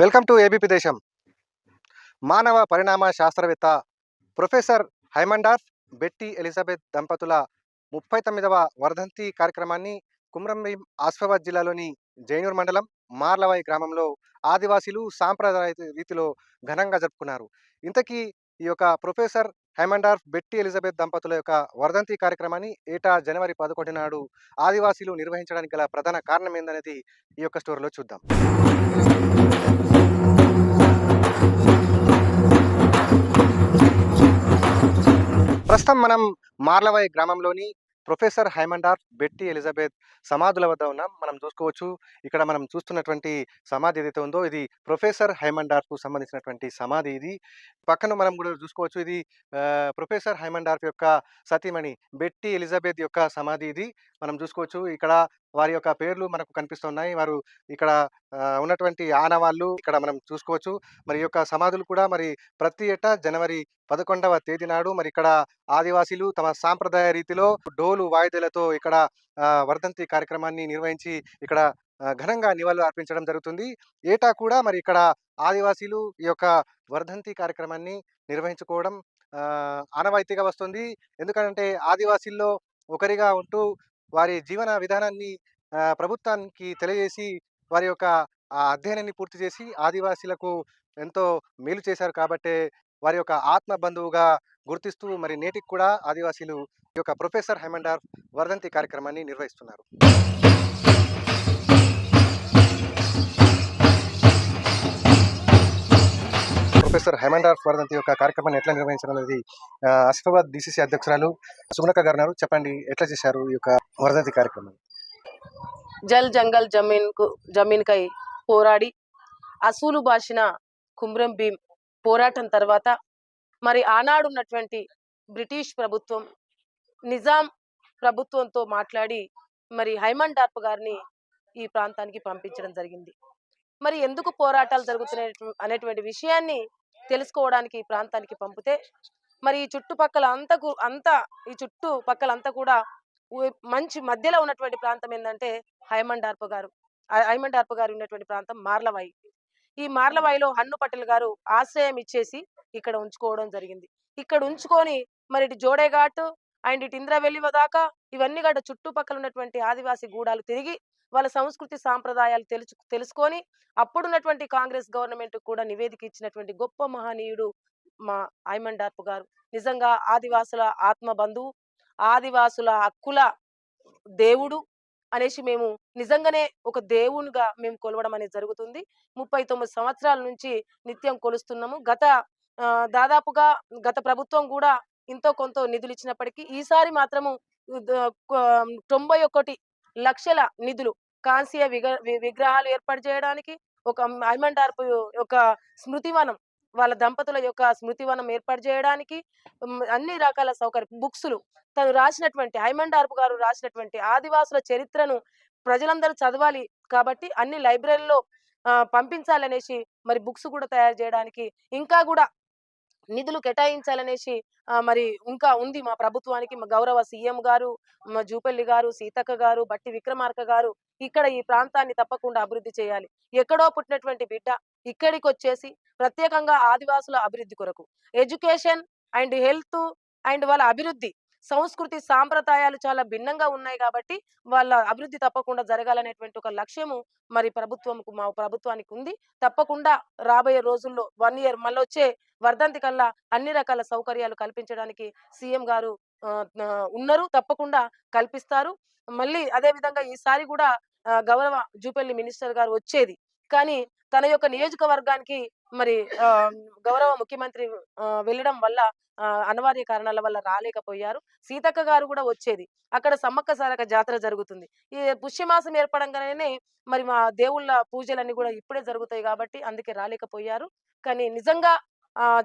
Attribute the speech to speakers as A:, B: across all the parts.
A: Welcome to ABP దేశం. మానవ పరిణామ శాస్త్రవేత్త ప్రొఫెసర్ హైమండార్ఫ్ బెట్టి ఎలిజబెత్ దంపతుల ముప్పై తొమ్మిదవ వర్ధంతి కార్యక్రమాన్ని కుమ్రంభీం ఆసిఫాబాద్ జిల్లాలోని జైనూర్ మండలం మార్లవాయి గ్రామంలో ఆదివాసీలు సాంప్రదాయ రీతిలో ఘనంగా జరుపుకున్నారు. ఇంతకీ ఈ యొక్క ప్రొఫెసర్ హైమండార్ఫ్ బెట్టి ఎలిజబెత్ దంపతుల యొక్క వర్ధంతి కార్యక్రమాన్ని ఏటా జనవరి పదకొండు నాడు ఆదివాసీలు నిర్వహించడానికి గల ప్రధాన కారణం ఏందనేది ఈ యొక్క స్టోరీలో చూద్దాం. ప్రస్తుతం మనం మార్లవాయి గ్రామంలోని ప్రొఫెసర్ హైమండార్ఫ్ బెట్టి ఎలిజబెత్ సమాధుల వద్ద ఉన్నాం. మనం చూసుకోవచ్చు. ఇక్కడ మనం చూస్తున్నటువంటి సమాధి ఏదైతే ఉందో ఇది ప్రొఫెసర్ హైమండార్కు కు సంబంధించినటువంటి సమాధి ఇది. పక్కన మనం కూడా చూసుకోవచ్చు ఇది ప్రొఫెసర్ హైమండార్ఫ్ యొక్క సతీమణి బెట్టి ఎలిజబెత్ యొక్క సమాధి ఇది. మనం చూసుకోవచ్చు. ఇక్కడ వారి యొక్క పేర్లు మనకు కనిపిస్తున్నాయి. వారు ఇక్కడ ఉన్నటువంటి ఆనవాళ్ళు ఇక్కడ మనం చూసుకోవచ్చు. మరి యొక్క సమాధులు కూడా మరి ప్రతి ఏటా జనవరి పదకొండవ తేదీ నాడు మరి ఇక్కడ ఆదివాసీలు తమ సాంప్రదాయ రీతిలో డోలు వాయిద్యాలతో ఇక్కడ వర్ధంతి కార్యక్రమాన్ని నిర్వహించి ఇక్కడ ఘనంగా నివాళులు అర్పించడం జరుగుతుంది. ఏటా కూడా మరి ఇక్కడ ఆదివాసీలు ఈ యొక్క వర్ధంతి కార్యక్రమాన్ని నిర్వహించుకోవడం ఆనవాయితీగా వస్తుంది. ఎందుకంటే ఆదివాసీల్లో ఒకరిగా ఉంటూ వారి జీవన విధానాన్ని ప్రభుత్వానికి తెలియజేసి వారి యొక్క అధ్యయనాన్ని పూర్తి చేసి ఆదివాసీలకు ఎంతో మేలు చేశారు కాబట్టే వారి యొక్క ఆత్మ బంధువుగా గుర్తిస్తూ మరి నేటికి కూడా ఆదివాసీలు ఈ యొక్క ప్రొఫెసర్ హెమండార్ వర్ధంతి కార్యక్రమాన్ని నిర్వహిస్తున్నారు. ప్రొఫెసర్ హెమండార్ వర్ధంతి యొక్క కార్యక్రమాన్ని ఎట్లా నిర్వహించడం అనేది ఆ, ఆసిఫాబాద్ డిసిసి అధ్యక్షురాలు సుమలక గారు చెప్పండి ఎట్లా చేశారు ఈ యొక్క వర్ధంతి కార్యక్రమం?
B: జల్ జంగల్ జమీన్కు జమీన్ కై పోరాడి అసూలు బాసిన కుమ్రం భీం పోరాటం తర్వాత మరి ఆనాడున్నటువంటి బ్రిటిష్ ప్రభుత్వం నిజాం ప్రభుత్వంతో మాట్లాడి మరి హైమన్ డార్ప్ గారిని ఈ ప్రాంతానికి పంపించడం జరిగింది. మరి ఎందుకు పోరాటాలు జరుగుతున్నాయి అనేటువంటి విషయాన్ని తెలుసుకోవడానికి ఈ ప్రాంతానికి పంపితే మరి ఈ చుట్టుపక్కల అంతా అంతా ఈ చుట్టుపక్కల అంతా కూడా మంచి మధ్యలో ఉన్నటువంటి ప్రాంతం ఏంటంటే హైమన్ డార్ప్ గారు. ఆ- హైమన్ డార్ప్ గారు ఉన్నటువంటి ప్రాంతం మార్లవాయి. ఈ మార్లవాయిలో హన్ను పటేల్ గారు ఆశ్రయం ఇచ్చేసి ఇక్కడ ఉంచుకోవడం జరిగింది. ఇక్కడ ఉంచుకొని మరి ఇటు జోడేఘాట్ అండ్ ఇటు ఇంద్రవెల్లి దాకా ఇవన్నీ గడ్డ చుట్టుపక్కల ఉన్నటువంటి ఆదివాసీ గూడాలు తిరిగి వాళ్ళ సంస్కృతి సాంప్రదాయాలు తెలుసు తెలుసుకొని అప్పుడున్నటువంటి కాంగ్రెస్ గవర్నమెంట్ కూడా నివేదిక ఇచ్చినటువంటి గొప్ప మహనీయుడు మా ఐమన్ గారు. నిజంగా ఆదివాసుల ఆత్మ బంధువు ఆదివాసుల హక్కుల దేవుడు అనేసి మేము నిజంగానే ఒక దేవునిగా మేము కొలవడం అనేది జరుగుతుంది. ముప్పై తొమ్మిది సంవత్సరాల నుంచి నిత్యం కొలుస్తున్నాము. గత దాదాపుగా గత ప్రభుత్వం కూడా ఇంతో కొంత నిధులు ఇచ్చినప్పటికీ ఈసారి మాత్రము తొంభై ఒకటి లక్షల నిధులు కాంస్య వి- విగ్రహాలు ఏర్పాటు చేయడానికి ఒక ఐమన్ ఒక స్మృతివనం వాళ్ళ దంపతుల యొక్క స్మృతివనం ఏర్పాటు చేయడానికి అన్ని రకాల సౌకర్యం బుక్స్లు. తను రాసినటువంటి హైమన్ గారు రాసినటువంటి ఆదివాసుల చరిత్రను ప్రజలందరూ చదవాలి కాబట్టి అన్ని లైబ్రరీలో పంపించాలనేసి మరి బుక్స్ కూడా తయారు చేయడానికి ఇంకా కూడా నిధులు కేటాయించాలనేసి మరి ఇంకా ఉంది మా ప్రభుత్వానికి. మా గౌరవ సీఎం గారు మా జూపల్లి గారు సీతక్క గారు బట్టి విక్రమార్క గారు ఇక్కడ ఈ ప్రాంతాన్ని తప్పకుండా అభివృద్ధి చేయాలి. ఎక్కడో పుట్టినటువంటి బిడ్డ ఇక్కడికి వచ్చేసి ప్రత్యేకంగా ఆదివాసుల అభివృద్ధి కొరకు. ఎడ్యుకేషన్ అండ్ హెల్త్ అండ్ వాళ్ళ అభివృద్ధి సంస్కృతి సాంప్రదాయాలు చాలా భిన్నంగా ఉన్నాయి కాబట్టి వాళ్ళ అభివృద్ధి తప్పకుండా జరగాలనేటువంటి ఒక లక్ష్యము మరి ప్రభుత్వంకు మా ప్రభుత్వానికి ఉంది. తప్పకుండా రాబోయే రోజుల్లో వన్ ఇయర్ మళ్ళీ వచ్చే వర్ధంతి కల్లా అన్ని రకాల సౌకర్యాలు కల్పించడానికి సీఎం గారు ఉన్నారు. తప్పకుండా కల్పిస్తారు. మళ్ళీ అదే విధంగా ఈసారి కూడా గౌరవ జూపల్లి మినిస్టర్ గారు వచ్చేది. కానీ తన యొక్క నియోజకవర్గానికి మరి ఆ, గౌరవ ముఖ్యమంత్రి వెళ్ళడం వల్ల అనివార్య కారణాల వల్ల రాలేకపోయారు. సీతక్క గారు కూడా వచ్చేది. అక్కడ సమ్మక్క సారక జాతర జరుగుతుంది. ఈ పుష్యమాసం ఏర్పడంగానే మరి మా దేవుళ్ళ పూజలన్నీ కూడా ఇప్పుడే జరుగుతాయి కాబట్టి అందుకే రాలేకపోయారు. కానీ నిజంగా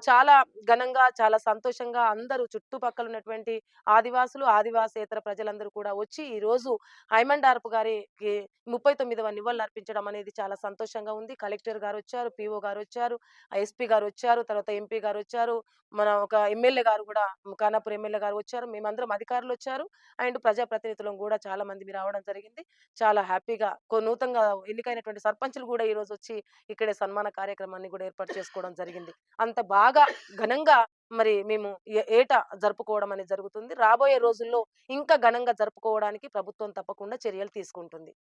B: చాలా ఘనంగా చాలా సంతోషంగా అందరూ చుట్టుపక్కల ఉన్నటువంటి ఆదివాసులు ఆదివాసేతర ప్రజలందరూ కూడా వచ్చి ఈ రోజు హైమండార్పు గారికి ముప్పై తొమ్మిదవ నివాళులు అర్పించడం అనేది చాలా సంతోషంగా ఉంది. కలెక్టర్ గారు వచ్చారు పిఓ గారు వచ్చారు ఎస్పీ గారు వచ్చారు తర్వాత ఎంపీ గారు వచ్చారు మన ఒక ఎమ్మెల్యే గారు కూడా ఖానాపూర్ ఎమ్మెల్యే గారు వచ్చారు మేమందరం అధికారులు వచ్చారు అండ్ ప్రజాప్రతినిధులను కూడా చాలా మంది మీరు రావడం జరిగింది. చాలా హ్యాపీగా కొ- నూతనంగా ఎన్నికైనటువంటి సర్పంచులు కూడా ఈ రోజు వచ్చి ఇక్కడే సన్మాన కార్యక్రమాన్ని కూడా ఏర్పాటు చేసుకోవడం జరిగింది. అంత బాగా ఘనంగా మరి మేము ఏట ఏటా జరుపుకోవడం అనేది జరుగుతుంది. రాబోయే రోజుల్లో ఇంకా ఘనంగా జరుపుకోవడానికి ప్రభుత్వం తప్పకుండా చర్యలు తీసుకుంటుంది.